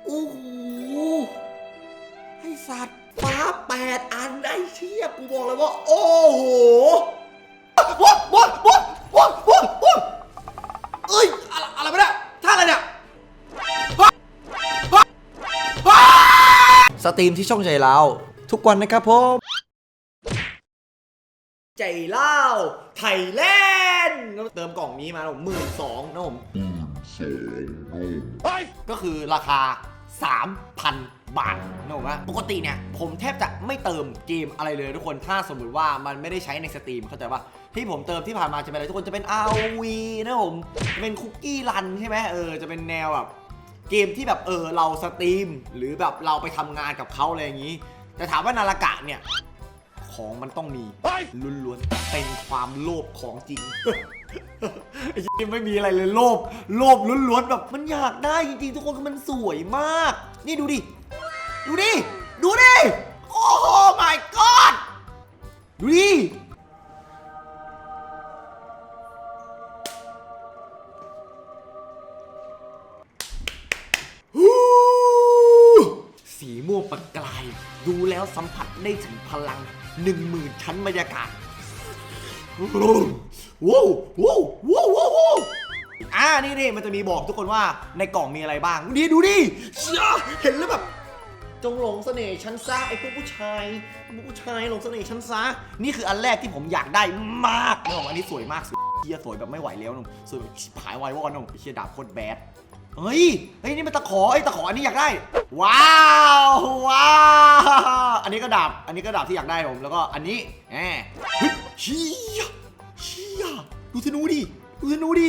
โอ้โหไอสัตว์ฟ้าแปดอันไอ้เชี่ยกูบอกเลยว่า โอ้โหว้าว้าว้าว้าว้าว้าเอ้ยอะไรอะไรไม่ได้ท่าอะไรเนี่ยสตรีมที่ช่องใจเราทุกวันนะครับผม ใจเล่าไทยแลนด์ เติมกล่องนี้มาหมื่นสองนะผมก็คือราคา 3,000 บาทนะผมว่าปกติเนี่ย ผมแทบจะไม่เติมเกมอะไรเลยทุกคน ถ้าสมมติว่ามันไม่ได้ใช้ในสตรีมเข้าใจปะที่ผมเติมที่ผ่านมาจะเป็นอะไรทุกคนจะเป็น RV นะผมจะเป็นคุกกี้รันใช่ไหมเออจะเป็นแนวแบบเกมที่แบบเออเราสตรีม หรือแบบเราไปทำงานกับเขาอะไรอย่างนี้ แต่ถามว่านาฬิกะเนี่ยของมันต้องมีล้วนๆเป็น ความโลภของจริงไอ้เหี้ยไม่มีอะไรเลยโลภโลภล้วนๆแบบมันอยากได้จริงๆ ทุกคนคือมันสวยมาก นี่ดูดิ ดูดิ ดูดิ โอ้โห my god ดูดิหูสีม่วงประกาย ดูแล้วสัมผัสได้ถึงพลังหนึ่งหมื่นชั้นบรรยากาศ ว้าวว้าวว้าวว้าวว้อ่านี่นี่มันจะมีบอกทุกคนว่าในกล่องมีอะไรบ้างดีดูดิเชียเห็นแล้วแบบ จงหลงเสน่ห์ฉันซะไอ้พวกผู้ชายไอ้พวกผู้ชายหลงเสน่ห์ฉันซะนี่คืออันแรกที่ผมอยากได้มากนะผมอันนี้สวยมากสวยเฮียสวยแบบไม่ไหวแล้วนุ่มสวยแบบชิบหายไววอนนุ่มเฮียดาบโคตรแบดเฮ้ยเฮ้ยนี่มันตะขอไอ้ตะขออันนี้อยากได้ ว้าวว้าวอันนี้ก็ดาบอันนี้ก็ดาบที่อยากได้ผมแล้วก็อันนี้แหมเฮ้ยชี่ยเชี่ยดูธนูดิดูธนูดิ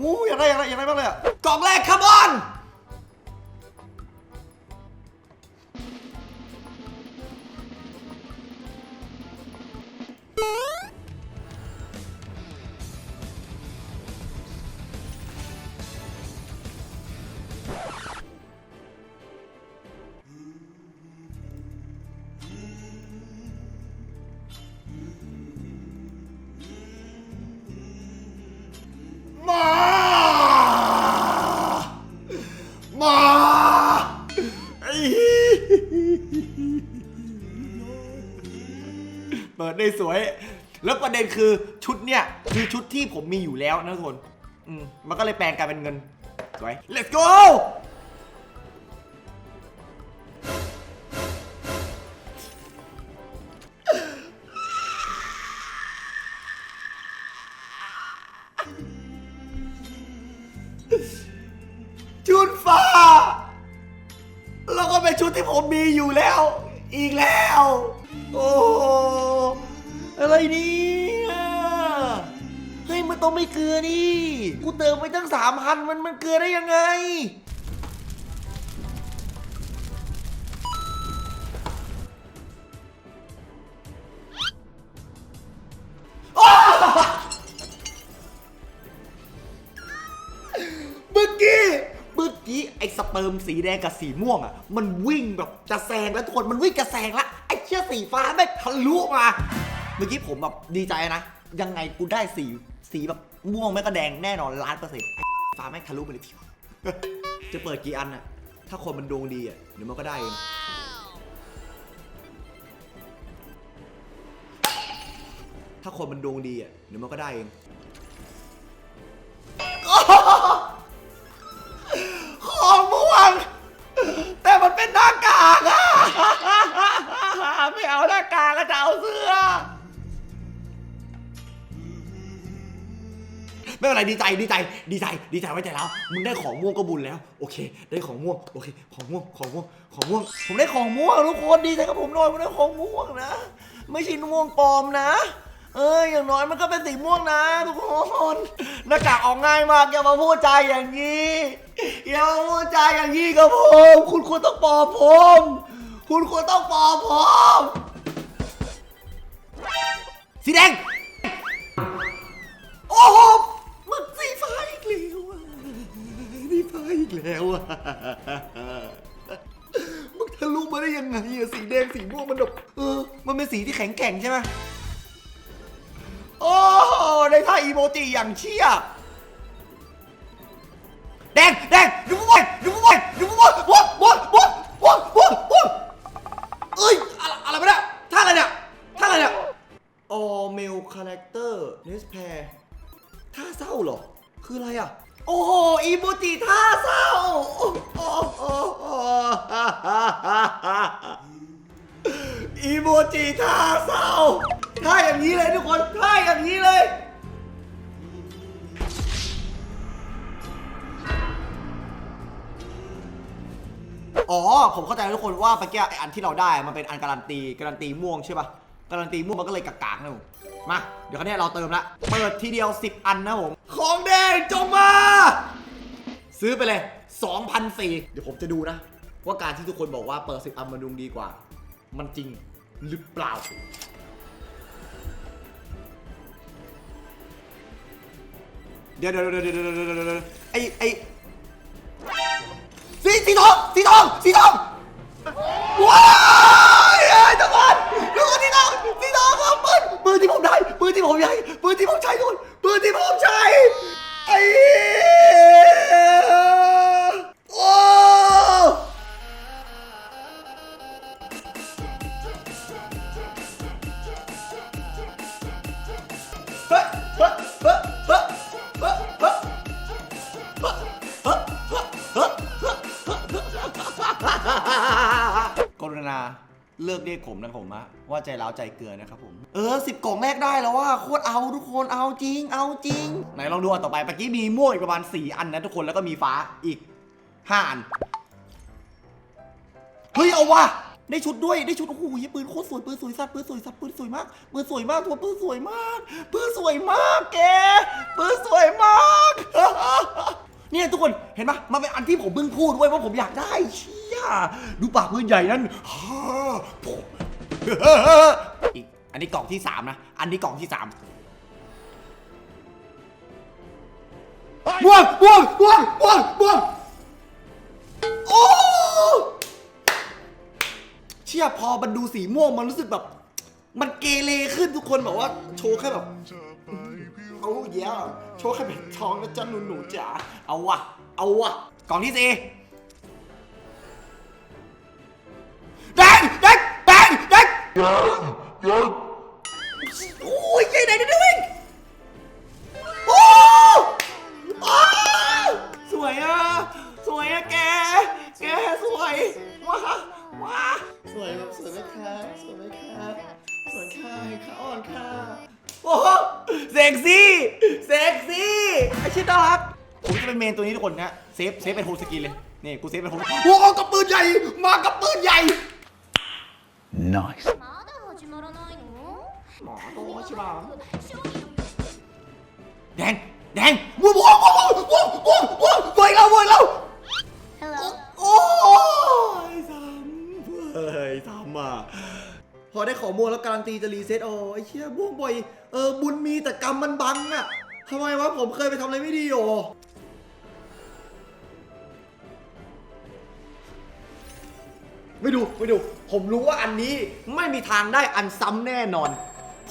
งูอยากได้อยากได้อยากได้มากเลยอะกล่องแรกคัมออน ได้สวย แล้วประเด็นคือชุดเนี่ยคือชุดที่ผมมีอยู่แล้วนะทุกคนอืมมันก็เลยแปลงกลายเป็นเงิน สวย let's go ชุดฟ้า แล้วก็เป็นชุดที่ผมมีอยู่แล้ว อีกแล้ว โอ้ อะไรเนี่ยเฮ้ยมันต้องไม่เกลือนี่กูเติมไปตั้งสามพันมันมันเกลือได้ยังไง เมื่อกี้เมื่อกี้ไอ้สเปิร์มสีแดงกับสีม่วงอะ มันวิ่งแบบจะแซงแล้วทุกคนมันวิ่งจะแซงละไอ้เชี่ยสีฟ้าไม่งทะลุมาเมื่อกี้ผมแบบดีใจนะ ยังไงกูได้สีสีแบบม่วงไม่ก็แดงแน่นอนล้านเปอร์เซ็นต์ฟ้าไม่งทะลุไปเลยทีจะเปิดกี่อันอะถ้าคนมันดวงดีอะเดี๋ยวมันก็ได้เองถ้าคนมันดวงดีอะเดี๋ยวมันก็ได้เอง ดีใจดีใจดีใจดีใจไว้ใจแล้วมึงได้ของม่วงก็บุญแล้ว โอเค ได้ของม่วงโอเค ของม่วงของม่วงของม่วง ผมได้ของม่วงทุกคนดีใจกับผมหน่อยผมได้ของม่วงนะ ไม่ใช่ม่วงปลอมนะ เอ้ยอย่างน้อยมันก็เป็นสีม่วงนะ ทุกคนหน้ากากออกง่ายมากอย่ามาพูดใจอย่างนี้อย่ามาพูดใจอย่างนี้กับผมคุณควรต้องปลอบผม คุณควรต้องปลอบผมสีแดงโอ้โห อีกแล้วอะมึงทะลุมาได้ยังไงอะสีแดงสีม่วงมันแบบเออ มันเป็นสีที่แข็งแกร่งใช่ไหมโอ้โหได้ท่าอีโมจิอย่างเชี่ยแดงแดงดูมวยดูมวนดูวนวนวนวนวนวนวนเอ้ยอะไรอะไรไปเนี่ยท่าอะไรเนี่ยท่าอะไรเนี่ย all male character n e s p a i r ท่าเศร้าเหรอ คืออะไรอะ โอ้โห อีโมจิท่าเศร้า โอ้โหโอ้โหอีโมจิท่าเศร้าท่าอย่างนี้เลยทุกคนท่าอย่างนี้เลยอ๋อ ผมเข้าใจแล้วทุกคนว่าเมื่อกี้ไออันที่เราได้ มันเป็นอันการันตีการันตีม่วงใช่ปะการันตีม่วงมันก็เลยกากๆนะผมมา เดี๋ยวคราวนี้เราเติมละ เปิดทีเดียว 10 อันนะผม ของแดงจงมา ซื้อไปเลย2,004เดี๋ยวผมจะดูนะ ว่าการที่ทุกคนบอกว่าเปิด10อันมันดุงดีกว่า มันจริงหรือเปล่า เดี๋ยวเดี๋ยวเดี๋ยวเดี๋ยวเดี๋ยวเดี๋ยวเดี๋ยวไอไอสีสีทองสีทองสีทองว้ายเอ้ยทุกคนทุกคนสีทองสีทองครับปืนปืนที่ผมได้ปืนที่ผมใช้ปืนที่ผมใช้ทุกคนปืนที่ผมใช้ไอ้ เลิกเรียกผมนะผมอะว่าใจร้าวใจเกลือนะครับผม เออสิบกล่องแรกได้แล้วว่าโคตรเอาทุกคนเอาจริง เอาจริง ไหนลองดูอันต่อไปเมื่อกี้มีม่วงอีกประมาณ 4 อันนะทุกคนแล้วก็มีฟ้าอีก5อันเฮ้ยเอาว่ะได้ชุดด้วยได้ชุดโอ้โหปืนโคตรสวยปืนสวยสัตว์ปืนสวยสัตว์ปืนสวยมากปืนสวยมากทัวปืนสวยมากปืนสวยมากแกปืนสวยมาก เนี่ยทุกคนเห็นปะมันเป็นอันที่ผมเพิ่งพูดไว้ว่าผมอยากได้เชี่ ยดูปากปืนใหญ่นั่นฮ่าผมอีกอันนี้กล่องที่สามนะ อันนี้กล่องที่สามม่วงม่วงม่วงม่วงม่วงโอ้เชี่ยพอมันดูสีม่วงมันรู้สึกแบบ มันเกเรขึ้นทุกคนแบบว่า โชว์แค่แบบเอาเยอะโชว์แค่เป็นทองนะจ๊ะหนูหนูๆจ๋าเอาวะเอาวะกล่องที่สี่ แดงโอ้ยใหญ่ไหนด้วยโอ้โอ้สวยอะ สวยอะแก แกสวยว้าว้าสวยแบบสวยไหมคะสวยไหมคะสวยค่ะขาอ่อนค่ะ โอ้โหเซ็กซี่ เซ็กซี่ไอชิดน่ารักผมจะเป็นเมนตัวนี้ทุกคนนะ เซฟ เซฟเป็นโฮสกินเลย นี่ กูเซฟเป็นโฮสโอ้โหกับปืนใหญ่ มากับปืนใหญ่ Nice. まだ始まらないの หมอตัวใช่ป่ะ 商品 แดง แดงว้าวว้าวว้าวว้าวว้าวว้าวไวแล้วไวแล้ว Hello โอ้ยสามเฮ้ยสามอ่ะพอได้ของม่วงแล้วการันตีจะรีเซ็ตโอ้ไอ้เชี่ยม่วงบ่อย เออ บุญมีแต่กรรมมันบังอะทำไมวะ ผมเคยไปทำอะไรไม่ดีโอ ไม่ดูไม่ดู ผมรู้ว่าอันนี้ไม่มีทางได้อันซ้ำแน่นอน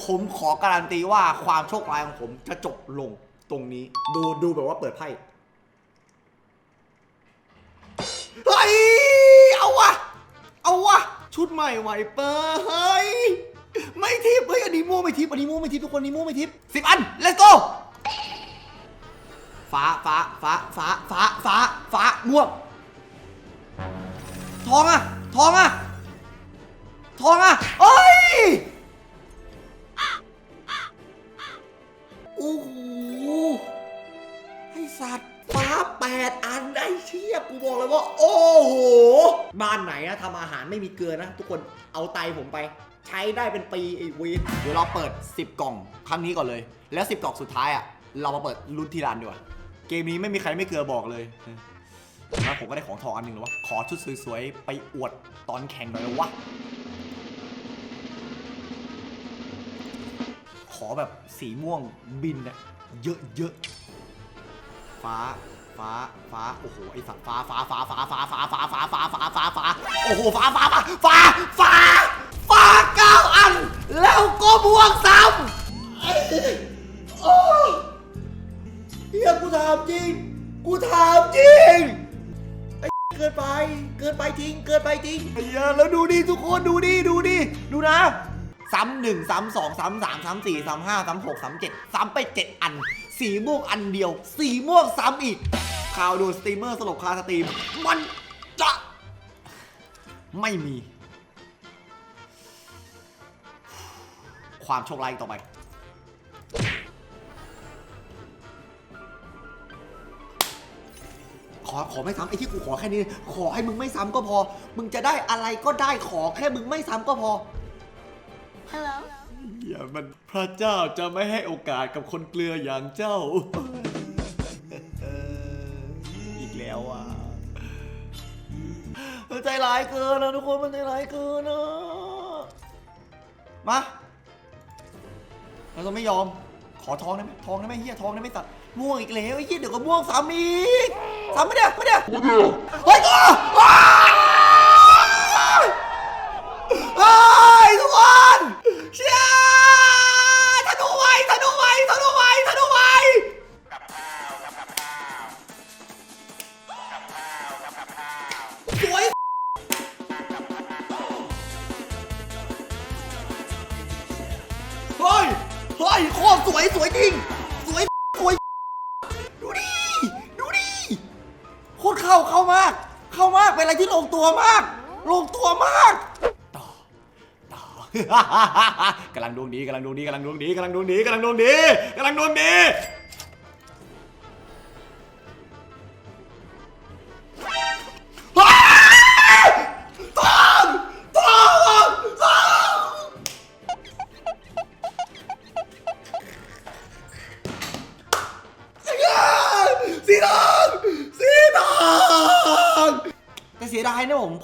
ผมขอการันตีว่าความโชคร้ายของผมจะจบลงตรงนี้ ดูดูแบบว่าเปิดไพ่เฮ้ยเอาวะเอาวะชุดใหม่ไวเปอร์เฮ้ยไม่ทิปเฮ้ยอันนี้ม่วไม่ทิปอันนี้ม่วไม่ทิปทุกคนอันนี้ม่วไม่ทิปสิบอัน let's go ฟ้าฟ้าฟ้าฟ้าฟ้าฟ้าฟ้าม่วงทองอะ ทองอะทองอะเอ้ยโอ้โหไอสัตว์ฟ้าแปดอันได้เชี่ยกูบอกเลยว่า โอ้โห บ้านไหนนะทำอาหารไม่มีเกลือนะ ทุกคนเอาไตผมไป ใช้ได้เป็นปีไอ้วีเดี๋ยวเราเปิด 10 กล่องครั้งนี้ก่อนเลย แล้ว 10 กล่องสุดท้ายอะเรามาเปิดรุ่นที่ร้านดีกว่าเกมนี้ไม่มีใครไม่เกลือบอกเลย แล้วผมก็ได้ของทองอันหนึ่งแล้ววะ ขอชุดสวยๆ ไปอวดตอนแข่งหน่อยแล้ววะ ขอแบบสีม่วงบินอะเยอะๆ ฟ้า ฟ้า ฟ้า โอ้โห ไอสัตว์ฟ้า ฟ้า ฟ้า ฟ้า ฟ้า ฟ้า ฟ้า ฟ้า ฟ้า ฟ้า ฟ้า ฟ้า โอ้โห ฟ้า ฟ้า ฟ้า ฟ้า ฟ้า ฟ้าเก้าอัน แล้วก็บวกซ้ำไอ้โอ้เฮียกูถามจริง กูถามจริง กินไอ้เกินไปจริง เกินไปจริงไอ้เหี้ยแล้วดูดิทุกคนดูดิดูดิดูนะซ้ำหนึ่งซ้ำสองซ้ำสามซ้ำสี่ซ้ำห้าซ้ำหกซ้ำเจ็ดซ้ำไปเจ็ดอัน สีม่วงอันเดียว สีม่วงซ้ำอีกข่าวดูสตรีมเมอร์สลบคาสตรีม มันจะ ไม่มี ความโชคร้ายต่อไป อขอไม่ซ้ำไอ้ที่กูขอแค่นี้ ขอให้มึงไม่ซ้ำก็พอ มึงจะได้อะไรก็ได้ขอแค่มึงไม่ซ้ำก็พอ Hello อย่ามันพระเจ้าจะไม่ให้โอกาสกับคนเกลืออย่างเจ้า อีกแล้วอะมันใจร้ายเกินนะทุกคนมันใจร้ายเกินนะมาเราจะไม่ยอม ขอทองได้ไหมทองได้ไหมเฮียทองได้ไหมตัด ม่วงอีกแล้วไอ้เฮียเดี๋ยวก็ม่วงซ้ำอีกซ้ำไม่ได้ไม่ได้เฮ้ยตัวว้าวเฮ้ยทุกคนเชียร์ธนูไว้ธนูไว้ธนูไว้ธนูไว้สวยเฮ้ยเฮ้ยโคตรสวยสวยจริง ที่ลงตัวมาก ลงตัวมาก ต่อ ต่อ กำลังดวงดีกำลังดวงดีกำลังดวงดีกำลังดวงดีกำลังดวงดีกำลังดวงดี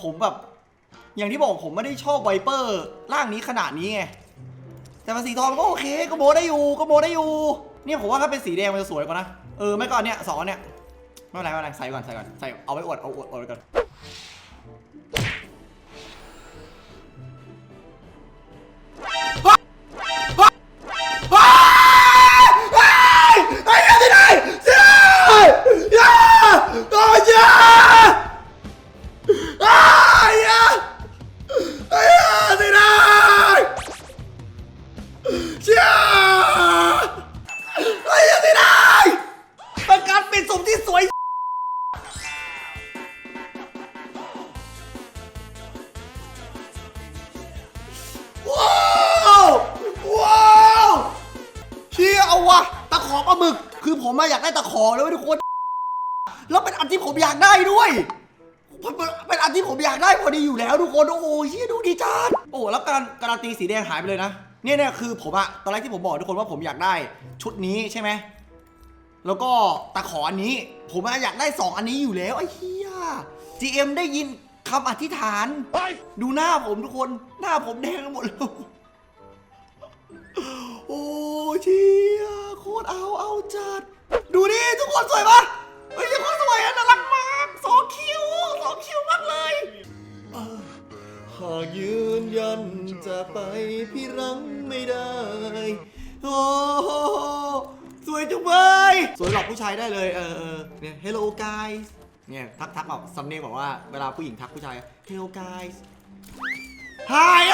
ผมแบบ อย่างที่บอกผมไม่ได้ชอบไวเปอร์ร่างนี้ขนาดนี้ไง แต่มาสีทองก็โอเค ก็โบได้อยู่ ก็โบได้อยู่ เนี่ยผมว่าถ้าเป็นสีแดงมันจะสวยกว่านะ เออ ไม่ก่อนเนี้ยสองอันเนี้ยไม่เป็นไรไม่เป็นไรใส่ก่อนใส่ก่อนใส่เอาไว้อวดเอาอวดอวดไว้ก่อน ผมมาอยากได้ตะขอเลยเว้ยทุกคน แล้วเป็นอันที่ผมอยากได้ด้วยเป็นอันที่ผมอยากได้พอดีอยู่แล้วทุกคนโอ้โหเชี่ยดูดีจัดโอ้แล้วการการันตีสีแดงหายไปเลยนะเนี่ยเนี่ยคือผมอะตอนแรกที่ผมบอกทุกคนว่าผมอยากได้ชุดนี้ใช่ไหมแล้วก็ตะขออันนี้ ผมอยากได้สองอันนี้อยู่แล้วไอ้เหี้ย GM ได้ยินคำอธิษฐาน ดูหน้าผมทุกคนหน้าผมแดงหมดแล้ว โอ้เชียโคตรเอาเอาจัด ดูดิทุกคนสวยปะเฮ้ยโคตรสวยอะน่ารักมากสองคิวสองคิวมากเลยเออหากยืนยันจะไปพี่รังไม่ได้ โอ้โหสวยจุ๊บเว้ยสวยหลอกผู้ชายได้เลยเออเออเนี่ย hello guys เนี่ยทักทักแบบสำเนียงบอกว่าเวลาผู้หญิงทักผู้ชาย hello guys ฮาย